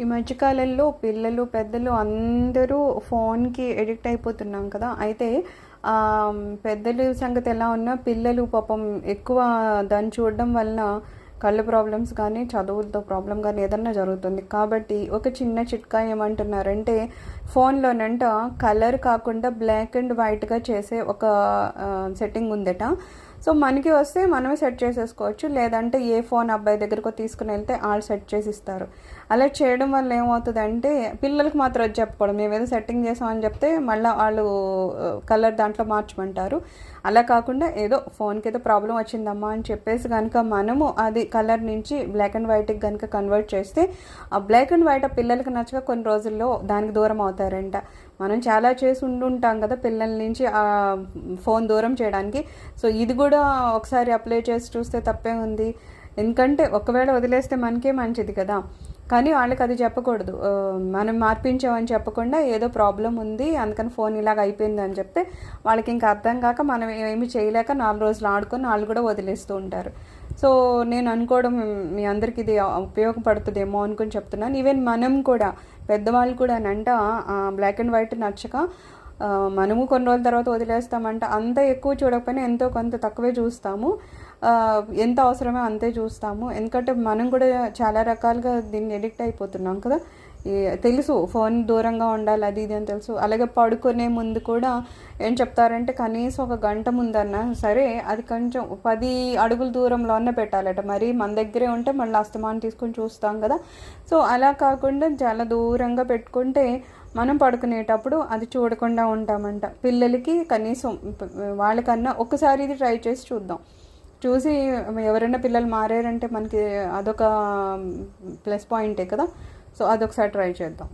ఈ మధ్యకాలంలో పిల్లలు పెద్దలు అందరూ ఫోన్కి ఎడిక్ట్ అయిపోతున్నాం కదా. అయితే పెద్దలు సంగతి ఎలా ఉన్నా పిల్లలు పాపం ఎక్కువ దాన్ని చూడడం వలన కళ్ళు ప్రాబ్లమ్స్ కానీ చదువులతో ప్రాబ్లం కానీ ఏదన్నా జరుగుతుంది. కాబట్టి ఒక చిన్న చిట్కా ఏమంటున్నారంటే ఫోన్లోనంట కలర్ కాకుండా బ్లాక్ అండ్ వైట్గా చేసే ఒక సెట్టింగ్ ఉందట. సో మనకి వస్తే మనమే సెట్ చేసేసుకోవచ్చు. లేదంటే ఏ ఫోన్ అబ్బాయి దగ్గరకు తీసుకుని వెళ్తే వాళ్ళు సెట్ చేసి ఇస్తారు. అలా చేయడం వల్ల ఏమవుతుందంటే పిల్లలకు మాత్రం వచ్చి చెప్పకూడదు. మేము ఏదో సెట్టింగ్ చేసామని చెప్తే మళ్ళీ వాళ్ళు కలర్ దాంట్లో మార్చమంటారు. అలా కాకుండా ఏదో ఫోన్కి ఏదో ప్రాబ్లం వచ్చిందమ్మా అని చెప్పేసి కనుక మనము అది కలర్ నుంచి బ్లాక్ అండ్ వైట్కి కనుక కన్వర్ట్ చేస్తే ఆ బ్లాక్ అండ్ వైట్ ఆ పిల్లలకి నచ్చక కొన్ని రోజుల్లో దానికి దూరం అవుతారంట. మనం చాలా చేసి ఉండుంటాం కదా పిల్లల నుంచి ఆ ఫోన్ దూరం చేయడానికి. సో ఇది కూడా ఒకసారి అప్లై చేసి చూస్తే తప్పే ఉంది. ఎందుకంటే ఒకవేళ వదిలేస్తే మనకే మంచిది కదా. కానీ వాళ్ళకి అది చెప్పకూడదు. మనం మార్పించామని చెప్పకుండా ఏదో ప్రాబ్లం ఉంది అందుకని ఫోన్ ఇలాగ అయిపోయింది అని చెప్తే వాళ్ళకి ఇంకా అర్థం కాక మనం ఏమి చేయలేక నాలుగు రోజులు ఆడుకొని వాళ్ళు కూడా వదిలేస్తూ ఉంటారు. సో నేను అనుకోవడం మీ అందరికి ఇది ఉపయోగపడుతుందేమో అనుకుని చెప్తున్నాను. ఈవెన్ మనం కూడా పెద్దవాళ్ళు కూడా అంట బ్లాక్ అండ్ వైట్ నచ్చక మనము కొన్ని రోజుల తర్వాత వదిలేస్తామంటే అంత ఎక్కువ చూడకపోయినా ఎంతో కొంత తక్కువే చూస్తాము. ఎంత అవసరమో అంతే చూస్తాము. ఎందుకంటే మనం కూడా చాలా రకాలుగా దీన్ని ఎడిక్ట్ అయిపోతున్నాం కదా. తెలుసు ఫోన్ దూరంగా ఉండాలి అది ఇది అని తెలుసు. అలాగే పడుకునే ముందు కూడా ఏం చెప్తారంటే కనీసం ఒక గంట ముందన్నా సరే అది కొంచెం పది అడుగుల దూరంలోనే పెట్టాలట. మరి మన దగ్గరే ఉంటే మళ్ళీ అస్తమానం తీసుకొని చూస్తాం కదా. సో అలా కాకుండా చాలా దూరంగా పెట్టుకుంటే మనం పడుకునేటప్పుడు అది చూడకుండా ఉంటామంట. పిల్లలకి కనీసం వాళ్ళకన్నా ఒకసారి ఇది ట్రై చేసి చూద్దాం. చూసి ఎవరైనా పిల్లలు మారారంటే మనకి అదొక ప్లస్ పాయింటే కదా. సో అదొకసారి ట్రై చేద్దాం.